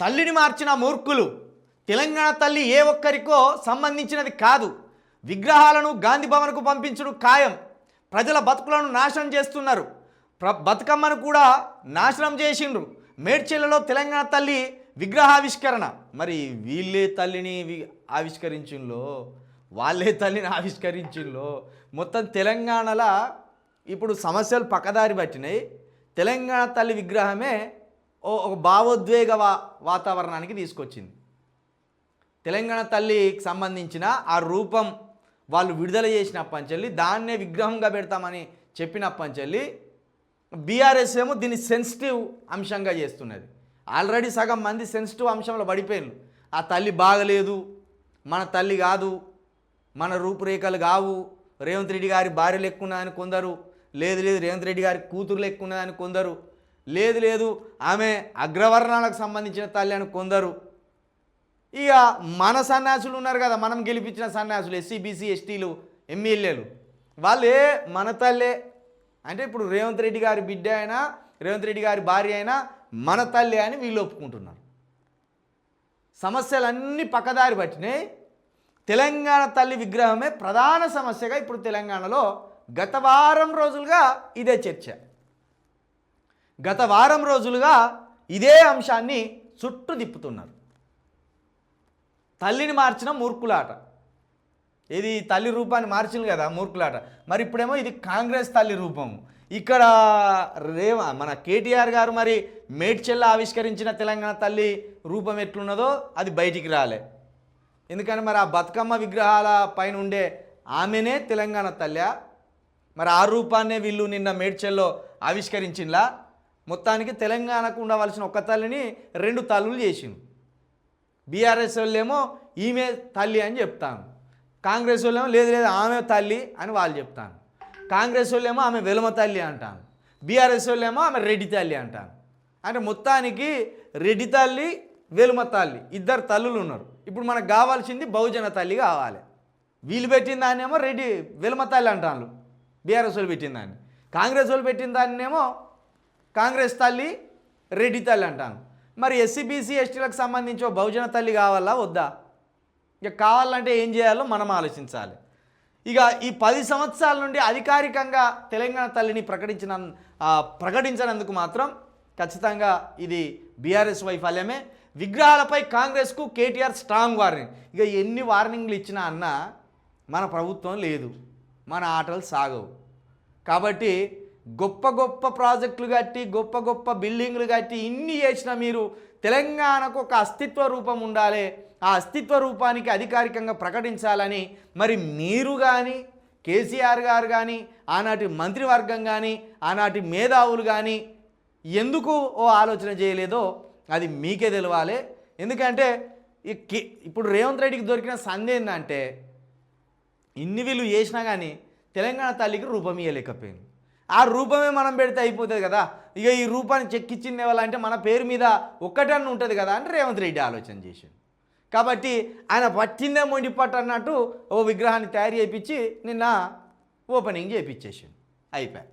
తల్లిని మార్చిన మూర్ఖులు. తెలంగాణ తల్లి ఏ ఒక్కరికో సంబంధించినది కాదు. విగ్రహాలను గాంధీ భవన్కు పంపించడం ఖాయం. ప్రజల బతుకులను నాశనం చేస్తున్నారు. ప్ర బతుకమ్మను కూడా నాశనం చేసిండ్రు. మేడ్చెల్లలో తెలంగాణ తల్లి విగ్రహావిష్కరణ. మరి వీళ్ళే తల్లిని వి- ఆవిష్కరించింలో వాళ్ళే తల్లిని ఆవిష్కరించింలో మొత్తం తెలంగాణలో ఇప్పుడు సమస్యలు పక్కదారి పట్టినాయి. తెలంగాణ తల్లి విగ్రహమే ఒక భావోద్వేగ వాతావరణానికి తీసుకొచ్చింది. తెలంగాణ తల్లికి సంబంధించిన ఆ రూపం వాళ్ళు విడుదల చేసినప్పంచెల్లి దాన్నే విగ్రహంగా పెడతామని చెప్పినప్పంచెల్లి బీఆర్ఎస్ ఏమో దీన్ని సెన్సిటివ్ అంశంగా చేస్తున్నది. ఆల్రెడీ సగం మంది సెన్సిటివ్ అంశంలో పడిపోయారు ఆ తల్లి బాగలేదు మన తల్లి కాదు మన రూపురేఖలు కావు రేవంత్ రెడ్డి గారి భార్య లెక్కున్నదని కొందరు లేదు లేదు రేవంత్ రెడ్డి గారి కూతురు లెక్కున్నదని కొందరు లేదు లేదు. ఆమె అగ్రవర్ణాలకు సంబంధించిన తల్లి అని కొందరు. ఇక మన సన్యాసులు ఉన్నారు కదా మనం గెలిపించిన సన్యాసులు ఎస్సీ బీసీ ఎస్టీలు ఎమ్మెల్యేలు. వాళ్ళే మన తల్లే. అంటే ఇప్పుడు రేవంత్ రెడ్డి గారి బిడ్డ అయినా రేవంత్ రెడ్డి గారి భార్య అయినా మన తల్లి అని వీళ్ళు ఒప్పుకుంటున్నారు. సమస్యలన్నీ పక్కదారి పట్టినాయి. తెలంగాణ తల్లి విగ్రహమే ప్రధాన సమస్యగా ఇప్పుడు తెలంగాణలో గత వారం రోజులుగా ఇదే చర్చ. గత వారం రోజులుగా ఇదే అంశాన్ని చుట్టూ తిప్పుతున్నారు. తల్లిని మార్చిన మూర్ఖులాట. ఇది తల్లి రూపాన్ని మార్చింది కదా మూర్ఖులాట. మరి ఇప్పుడేమో ఇది కాంగ్రెస్ తల్లి రూపం. ఇక్కడ రేవ మన కేటీఆర్ గారు మరి మేడ్చెల్ల ఆవిష్కరించిన తెలంగాణ తల్లి రూపం ఎట్లున్నదో అది బయటికి రాలే. ఎందుకంటే మరి ఆ బతుకమ్మ విగ్రహాల పైన ఉండే ఆమెనే తెలంగాణ తల్లి. మరి ఆ రూపాన్నే వీళ్ళు నిన్న మేడ్చెల్లో ఆవిష్కరించింలా మొత్తానికి తెలంగాణకు ఉండవలసిన ఒక్క తల్లిని రెండు తల్లులు చేసిండు. బీఆర్ఎస్ వాళ్ళేమో ఈమె తల్లి అని చెప్తాను కాంగ్రెస్ వాళ్ళేమో లేదు లేదు ఆమె తల్లి అని వాళ్ళు చెప్తాను కాంగ్రెస్ వాళ్ళేమో ఆమె వెలుమ తల్లి అంటాను బీఆర్ఎస్ వాళ్ళేమో ఆమె రెడ్డి తల్లి అంటాను అంటే మొత్తానికి రెడ్డి తల్లి వెలుమ తల్లి ఇద్దరు తల్లులు ఉన్నారు. ఇప్పుడు మనకు కావాల్సింది బహుజన తల్లి కావాలి. వీళ్ళు పెట్టిన దాన్నేమో రెడ్డి వెలుమ తల్లి అంటాను బీఆర్ఎస్ వాళ్ళు పెట్టిన దాన్ని. కాంగ్రెస్ వాళ్ళు పెట్టిన దాన్నేమో కాంగ్రెస్ తల్లి రెడ్డి తల్లి అంటాను. మరి ఎస్సీ బీసీ ఎస్టీలకు సంబంధించి బహుజన తల్లి కావాలా? వద్దా? ఇక కావాలంటే ఏం చేయాలో మనం ఆలోచించాలి. ఇక ఈ పది సంవత్సరాల నుండి అధికారికంగా తెలంగాణ తల్లిని ప్రకటించిన ప్రకటించినందుకు మాత్రం ఖచ్చితంగా ఇది బీఆర్ఎస్ వైఫల్యమే. విగ్రహాలపై కాంగ్రెస్కు కేటీఆర్ స్ట్రాంగ్ వార్నింగ్. ఇక ఎన్ని వార్నింగ్లు ఇచ్చినా అన్న మన ప్రభుత్వం లేదు. మన ఆటలు సాగవు. కాబట్టి గొప్ప గొప్ప ప్రాజెక్టులు కట్టి గొప్ప గొప్ప బిల్డింగ్లు కట్టి ఇన్ని చేసిన మీరు తెలంగాణకు ఒక అస్తిత్వ రూపం ఉండాలి. ఆ అస్తిత్వ రూపానికి అధికారికంగా ప్రకటించాలని మరి మీరు కానీ కేసీఆర్ గారు కానీ ఆనాటి మంత్రివర్గం కానీ ఆనాటి మేధావులు కానీ ఎందుకు ఓ ఆలోచన చేయలేదో అది మీకే తెలవాలి. ఎందుకంటే ఇప్పుడు రేవంత్ రెడ్డికి దొరికిన సందేహం ఏంటంటే ఇన్ని వీళ్ళు చేసినా కానీ తెలంగాణ తల్లికి రూపం ఇవ్వలేకపోయింది ఆ రూపమే మనం పెడితే అయిపోతుంది కదా. ఇక ఈ రూపాన్ని చెక్ ఇచ్చింది ఎవరంటే మన పేరు మీద ఒక్కటన్ను ఉంటుంది కదా అని రేవంత్ రెడ్డి ఆలోచన చేశాడు కాబట్టి ఆయన పట్టిందే మొండిపట్టు అన్నట్టు ఓ విగ్రహాన్ని తయారు చేయించి నిన్న ఓపెనింగ్ చేయించేసాడు అయిపోయి